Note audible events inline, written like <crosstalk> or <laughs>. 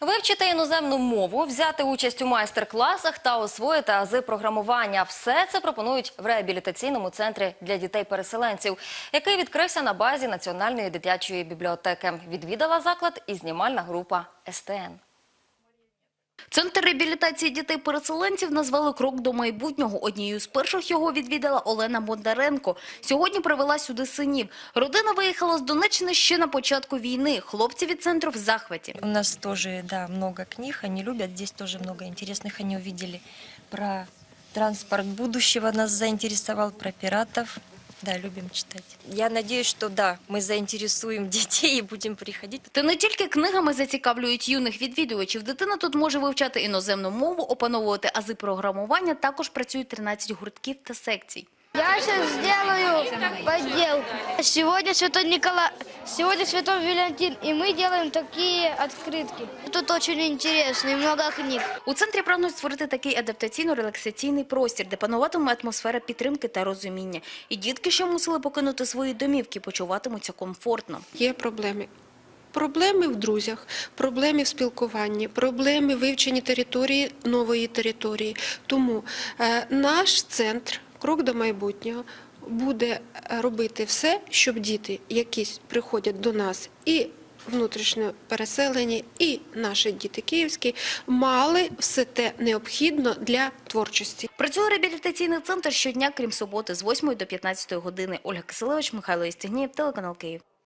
Вивчити іноземну мову, взяти участь у майстер-класах та освоїти ази програмування. Все це пропонують в реабілітаційному центрі для дітей-переселенців, який відкрився на базі Національної дитячої бібліотеки. Відвідала заклад і знімальна група СТН. Центр реабілітації дітей-переселенців назвали «Крок до майбутнього». Однією з перших його відвідала Олена Бондаренко. Сьогодні привела сюди синів. Родина виїхала з Донеччини ще на початку війни. Хлопці від центру в захваті. У нас тоже, да, много книг, они любят. Здесь тоже много интересных они увидели. Про транспорт будущего нас заинтересовал, про пиратов. Да, любим читать. Я надеюсь, что да, мы заинтересуем <laughs> детей и будем приходить. Та не тільки книгами зацікавлюють юних відвідувачів. Дитина тут може вивчати іноземну мову, опановувати ази програмування. Також працюють 13 гуртків та секцій. Я сейчас сделаю подделку. Сегодня Святой Николай, сегодня Святой Валентин, и мы делаем такие открытки. Тут очень интересно и много книг. У центрі прагнуть створити такий адаптаційно-релаксаційний простір, де пануватиме атмосфера підтримки та розуміння. І дітки, що мусили покинути свої домівки, почуватимуться комфортно. Є проблеми. Проблеми в друзях, проблеми в спілкуванні, проблеми в вивченні території нової території. Тому е, наш центр Крок до майбутнього буде е, робити все, щоб діти, які приходять до нас і внутрішньо переселені, і наші діти київські, мали все те необхідно для творчості. Працює реабілітаційний центр щодня, крім суботи, з 8 до 15 години. Ольга Киселевич, Михайло Істигнієв, телеканал Київ.